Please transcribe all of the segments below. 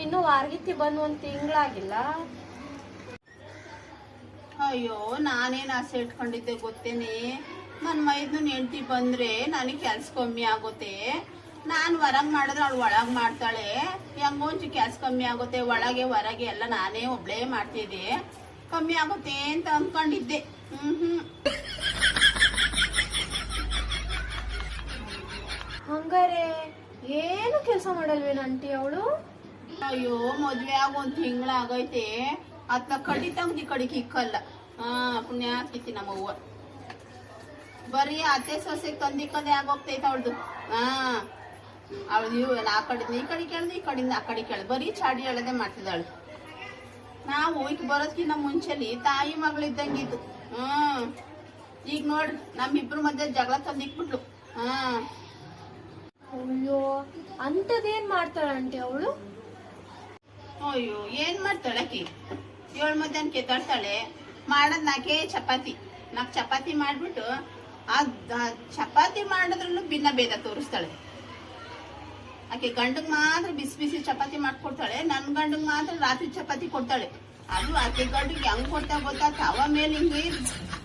ಇನ್ನು ವಾರ್ಗಿತ್ತಿ ಬಂದು ಒಂದ್ ತಿಂಗಳಾಗಿಲ್ಲ. ಅಯ್ಯೋ ನಾನೇನು ಆಸೆ ಇಟ್ಕೊಂಡಿದ್ದೆ ಗೊತ್ತೇನೆ? ನನ್ನ ಮೈದ್ನ ಹೆಂಡ್ತಿ ಬಂದ್ರೆ ನನಗೆ ಕೆಲ್ಸ ಕಮ್ಮಿ ಆಗುತ್ತೆ. ನಾನು ಹೊರಗೆ ಮಾಡಿದ್ರೆ ಅವ್ಳು ಒಳಗೆ ಮಾಡ್ತಾಳೆ. ಹೆಂಗೊಂಚು ಕೆಲ್ಸ ಕಮ್ಮಿ ಆಗುತ್ತೆ ಒಳಗೆ ಹೊರಗೆ ಎಲ್ಲ ನಾನೇ ಒಬ್ಳೇ ಮಾಡ್ತಿದ್ದೆ. ಕಮ್ಮಿ ಆಗುತ್ತೆ ಅಂತ ಅಂದ್ಕೊಂಡಿದ್ದೆ ಹ್ಮ್ ಹ್ಮ್. ಹಂಗಾರೆ ಏನು ಕೆಲಸ ಮಾಡಲ್ವೇ ಆಂಟಿ ಅವಳು? ಅಯ್ಯೋ, ಮದ್ವೆ ಆಗ ಒಂದ್ ತಿಂಗಳ ಆಗೈತೆ. ಅತ್ತ ಕಡಿ ತಂಗ್ದಿ ಕಡಿಗೆ ಇಕ್ಕಲ್ಲ ಹಾ, ಪುಣ್ಯ ಹಾಕಿತಿ ನಮ್ಮವ್ವ. ಬರೀ ಅತ್ತೆ ಸೊಸೆ ಕಂದಿ ಕಂದಿ ಆಗೋಗ್ತೈತೆ ಅವಳ್ದು. ಹಾ. ಅವಳು ಇವ್ ಆ ಕಡೆ ಈ ಕಡೆ ಕೇಳ್ದು ಈ ಕಡೆಯಿಂದ ಆ ಕಡೆ ಕೇಳ್ದು ಬರೀ ಚಾಡಿ ಹೇಳದೆ ಮಾಡ್ತಿದ್ದಾಳು. ನಾವು ಈಗ ಬರೋದ್ಕಿಂತ ಮುಂಚೆಲಿ ತಾಯಿ ಮಗಳಿದ್ದಂಗಿದ್ದು ಹ್ಮ್ ಈಗ ನೋಡ್ರಿ ನಮ್ಮಿಬ್ರ ಮಧ್ಯೆ ಜಗಳ ತಂದಿಕ್ಬಿಟ್ಲು ಹಾ. ಅಯ್ಯೋ ಅಂತದೇನ್ ಮಾಡ್ತಾಳಂಟಿ ಅವಳು? ಅಯ್ಯೋ ಏನ್ ಮಾಡ್ತಾಳೆ ಆಕಿ? ಏಳು ಮಧ್ಯಾಹ್ನ ಕೆತ್ತಾಡ್ತಾಳೆ ಮಾಡೋದ್ ನಾಕೆ ಚಪಾತಿ. ನಾಕ್ ಚಪಾತಿ ಮಾಡ್ಬಿಟ್ಟು ಅದ್ ಆ ಚಪಾತಿ ಮಾಡಿದ್ರು ಭಿನ್ನ ಭೇದ ತೋರಿಸ್ತಾಳೆ. ಆಕೆ ಗಂಡಗ್ ಮಾತ್ರ ಬಿಸಿ ಬಿಸಿ ಚಪಾತಿ ಮಾಡ್ಕೊಡ್ತಾಳೆ ನನ್ ಗಂಡಗ್ ಮಾತ್ರ ರಾತ್ರಿ ಚಪಾತಿ ಕೊಡ್ತಾಳೆ. ಅದು ಆಕೆ ಗಂಡಿಗೆ ಹೆಂಗ್ ಕೊಡ್ತಾ ಗೊತ್ತಾ ಅವ ಮೇಲೆ ಹಿಂಗೆ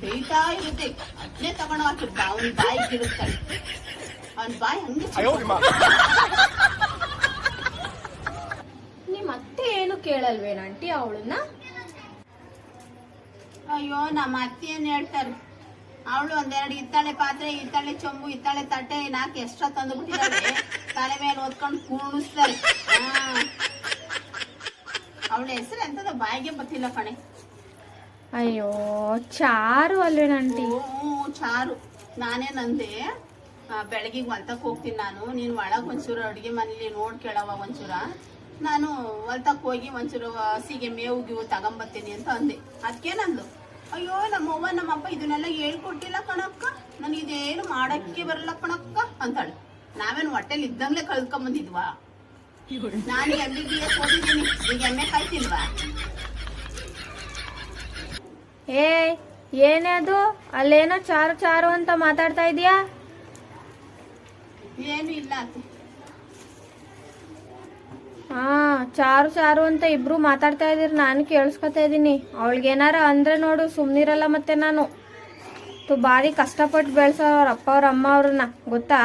ಬೇಯ್ತಾ ಇರುತ್ತೆ. ಅದನ್ನೇ ತಗೊಂಡು ಆಕೆ ಅವ್ನ ಬಾಯಿ ಗಿಡುತ್ತಾಳೆ ಅವ್ನ ಬಾಯಿ ಹಂಗೆ ನಿಮ್ ಅತ್ತೆ ಏನು ಕೇಳಲ್ವೇನ ಆಂಟಿ ಅವಳನ್ನ? ಅಯ್ಯೋ ನಮ್ಮ ಅತ್ತೆ ಏನ್ ಹೇಳ್ತಾರೆ? ಅವಳು ಒಂದೆರಡು ಇತ್ತಾಳೆ ಪಾತ್ರೆ ಇತ್ತಾಳೆ ಚೊಂಬು ಇತ್ತಾಳೆ ತಟ್ಟೆ ನಾಲ್ಕು ಎಕ್ಸ್ಟ್ರಾ ತಂದು ಬಿಟ್ಟಿದ್ದಾಳೆ ತಲೆ ಮೇಲೆ ಓದ್ಕೊಂಡು ಕೂಣಿಸ್ತಾರೆ. ಅವಳ ಹೆಸರು ಎಂತದ ಬಾಯಿಗೆ ಬತ್ತಿಲ್ಲ ಕಣೆ. ಅಯ್ಯೋ ಚಾರು ಅಲ್ವೇನ ಆಂಟಿ? ಹ್ಞೂ, ಚಾರು. ನಾನೇ ನಂದೆ. ಬೆಳಗಿಗೆ ಹೊಲ್ತಕ್ ಹೋಗ್ತೀನಿ ನಾನು. ನೀನು ಒಳಗೆ ಒಂಚೂರು ಅಡುಗೆ ಮನೇಲಿ ನೋಡ್ ಕೇಳವ ಒಂಚೂರ. ನಾನು ಹೊಲ್ತಕ್ಕೆ ಹೋಗಿ ಒಂಚೂರು ಹಸಿಗೆ ಮೇವು ಗಿವು ತಗೊಂಬರ್ತೀನಿ ಅಂತ ಅಂದೆ. ಅದಕ್ಕೆ ನಂದು ಅಯ್ಯೋ ನಮ್ಮವ್ವ ನಮ್ಮಪ್ಪ ಇದನ್ನೆಲ್ಲ ಹೇಳ್ಕೊಟ್ಟಿಲ್ಲ ಕಣಕ್ಕ. ನನಗೆ ಇದೇನು ಮಾಡಕ್ಕೆ ಬರಲ್ಲ ಕಣಕ್ಕ ಅಂತಾಳೆ. ನಾವೇನು ಹೊಟ್ಟೆಲಿ ಇದ್ದಂಗ್ಲೆ ಕಳ್ಕೊಂಬಂದಿದ್ವಾ? ನಾನು ಎಂ ಬಿ ಬಿ ಎಸ್ ಓದಿದ್ದೀನಿ. ಈಗ ಎಮ್ಮೆ ಕಾಯ್ತಿಲ್ವಾ? ಏ ಏನೇ ಅದು? ಅಲ್ಲೇನೋ ಚಾರು ಚಾರು ಅಂತ ಮಾತಾಡ್ತಾ ಇದೀಯಾ? ಏನು ಇಲ್ಲ ಅತ್ತೆ. ಹಾ, ಚಾರು ಚಾರು ಅಂತ ಇಬ್ರು ಮಾತಾಡ್ತಾ ಇದೀರಿ ನಾನು ಕೇಳಿಸ್ಕೊತಾ ಇದ್ದೀನಿ ಅವಳಿಗೇನಾರ ಅಂದ್ರೆ ನೋಡು, ಸುಮ್ನಿರಲ್ಲ ಮತ್ತೆ ನಾನು. ತು ಭಾರಿ ಕಷ್ಟಪಟ್ಟು ಬೆಳೆಸೋ ಅವ್ರ ಅಪ್ಪ ಅವ್ರ ಅಮ್ಮ ಅವ್ರನ್ನ, ಗೊತ್ತಾ?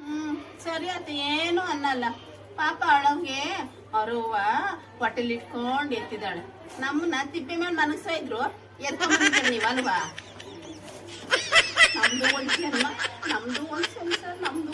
ಹ್ಮ್, ಸರಿ ಆತ ಏನು ಅನ್ನಲ್ಲ. ಪಾಪ ಅವಳಂಗೆ ಅವ್ರವ್ವ ಹೊಟ್ಟೆಲಿ ಇಟ್ಕೊಂಡು ಎತ್ತಿದ್ದಾಳೆ. ನಮ್ಮನ್ನ ತಿಪ್ಪಿ ಮೇಲೆ ಮನಸ್ಸ ಇದ್ರು. ಎತ್ತ ನೀವಲ್ವಾ? ನಮ್ದು ಒಂದ್ ಜನ್ಮ ನಮ್ದು ಒಂದ್ ಸಂಸಾರ ನಮ್ದು